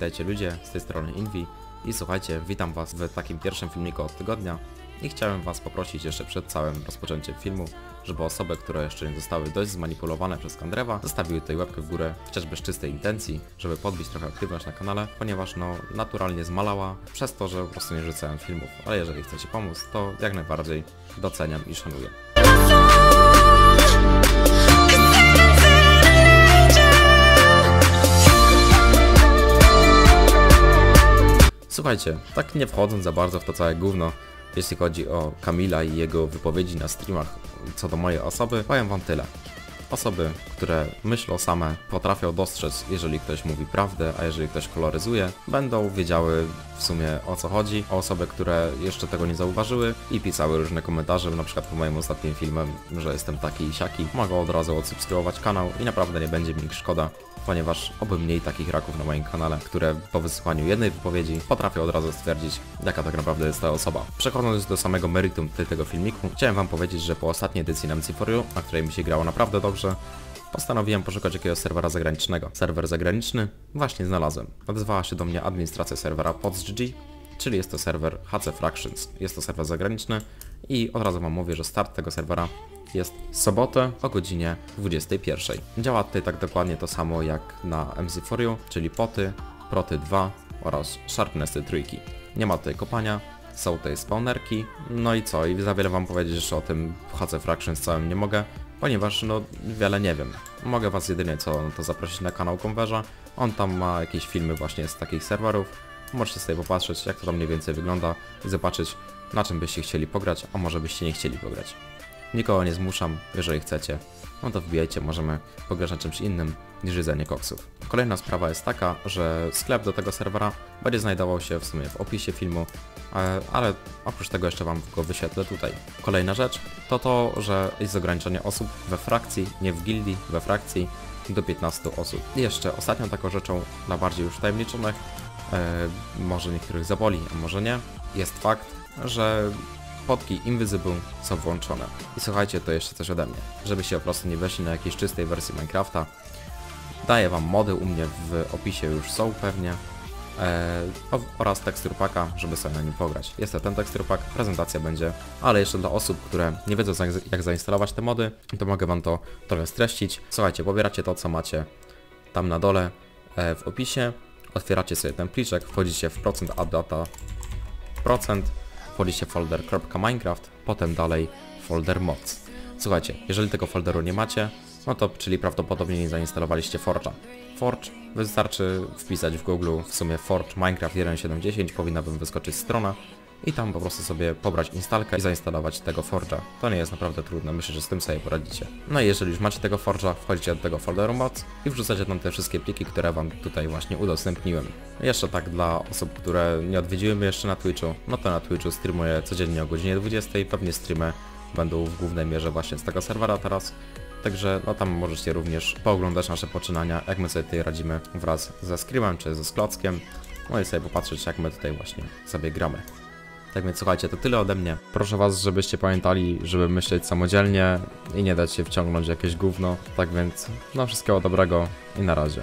witajcie ludzie, z tej strony Invi. I słuchajcie, witam was w takim pierwszym filmiku od tygodnia. I chciałem was poprosić jeszcze przed całym rozpoczęciem filmu, żeby osoby, które jeszcze nie zostały dość zmanipulowane przez Kandrewa, zostawiły tutaj łapkę w górę, chociażby z czystej intencji, żeby podbić trochę aktywność na kanale, ponieważ no naturalnie zmalała przez to, że po prostu nie rzucałem filmów, ale jeżeli chcecie pomóc, to jak najbardziej doceniam i szanuję. Słuchajcie, tak nie wchodząc za bardzo w to całe gówno, jeśli chodzi o Kamila i jego wypowiedzi na streamach co do mojej osoby, powiem wam tyle. Osoby, które myślą same, potrafią dostrzec, jeżeli ktoś mówi prawdę, a jeżeli ktoś koloryzuje, będą wiedziały w sumie o co chodzi. O osoby, które jeszcze tego nie zauważyły i pisały różne komentarze, na przykład po moim ostatnim filmem, że jestem taki i siaki, mogą od razu odsubskrybować kanał i naprawdę nie będzie mi ich szkoda, ponieważ oby mniej takich raków na moim kanale, które po wysłuchaniu jednej wypowiedzi potrafią od razu stwierdzić, jaka tak naprawdę jest ta osoba. Przechodząc do samego meritum tego filmiku, chciałem wam powiedzieć, że po ostatniej edycji na MC4U, na której mi się grało naprawdę dobrze, postanowiłem poszukać jakiegoś serwera zagranicznego. Serwer zagraniczny właśnie znalazłem. Odezwała się do mnie administracja serwera PodsGG, czyli jest to serwer HC Fractions. Jest to serwer zagraniczny i od razu wam mówię, że start tego serwera jest sobotę o godzinie 21. Działa tutaj tak dokładnie to samo jak na MC4U, czyli poty, proty 2 oraz sharpnessy trójki. Nie ma tutaj kopania, są tutaj spawnerki, no i co, i za wiele wam powiedzieć że o tym HC Fractions całym nie mogę, ponieważ no wiele nie wiem. Mogę was jedynie co, to zaprosić na kanał Converza, on tam ma jakieś filmy właśnie z takich serwerów, możecie sobie popatrzeć jak to tam mniej więcej wygląda i zobaczyć na czym byście chcieli pograć, a może byście nie chcieli pograć. Nikogo nie zmuszam, jeżeli chcecie, no to wbijajcie, możemy pograć na czymś innym niż jedzenie koksów. Kolejna sprawa jest taka, że sklep do tego serwera będzie znajdował się w sumie w opisie filmu, e, ale oprócz tego jeszcze Wam go wyświetlę tutaj. Kolejna rzecz to to, że jest ograniczenie osób we frakcji, nie w gildii, we frakcji do 15 osób. I jeszcze ostatnią taką rzeczą dla bardziej już tajemniczonych, e, może niektórych zaboli, a może nie, jest fakt, że podki Invisible są włączone. I słuchajcie, to jeszcze coś ode mnie. Żebyście po prostu nie weszli na jakiejś czystej wersji Minecrafta. Daję wam mody u mnie w opisie już są pewnie. E, oraz tekstur paka, żeby sobie na nim pograć. Jest to ten tekstur pack, prezentacja będzie, ale jeszcze dla osób, które nie wiedzą jak zainstalować te mody, to mogę wam to trochę streścić. Słuchajcie, pobieracie to co macie tam na dole e, w opisie, otwieracie sobie ten pliczek, wchodzicie w procent add data procent, wchodzicie folder .minecraft, potem dalej folder mods. Słuchajcie, jeżeli tego folderu nie macie, no to czyli prawdopodobnie nie zainstalowaliście Forge'a. Forge wystarczy wpisać w Google w sumie Forge Minecraft 1.7.10, powinna wam wyskoczyć strona i tam po prostu sobie pobrać instalkę i zainstalować tego Forge'a. To nie jest naprawdę trudne, myślę, że z tym sobie poradzicie. No i jeżeli już macie tego Forge'a, wchodzicie do tego folderu mods i wrzucacie tam te wszystkie pliki, które wam tutaj właśnie udostępniłem. Jeszcze tak dla osób, które nie odwiedziły mnie jeszcze na Twitchu, no to na Twitchu streamuję codziennie o godzinie 20, pewnie streamy będą w głównej mierze właśnie z tego serwera teraz. Także no tam możecie również pooglądać nasze poczynania, jak my sobie tutaj radzimy wraz ze Screamem czy ze Sklockiem. No i sobie popatrzeć jak my tutaj właśnie sobie gramy. Tak więc słuchajcie, to tyle ode mnie. Proszę was, żebyście pamiętali, żeby myśleć samodzielnie i nie dać się wciągnąć jakieś gówno. Tak więc, no wszystkiego dobrego i na razie.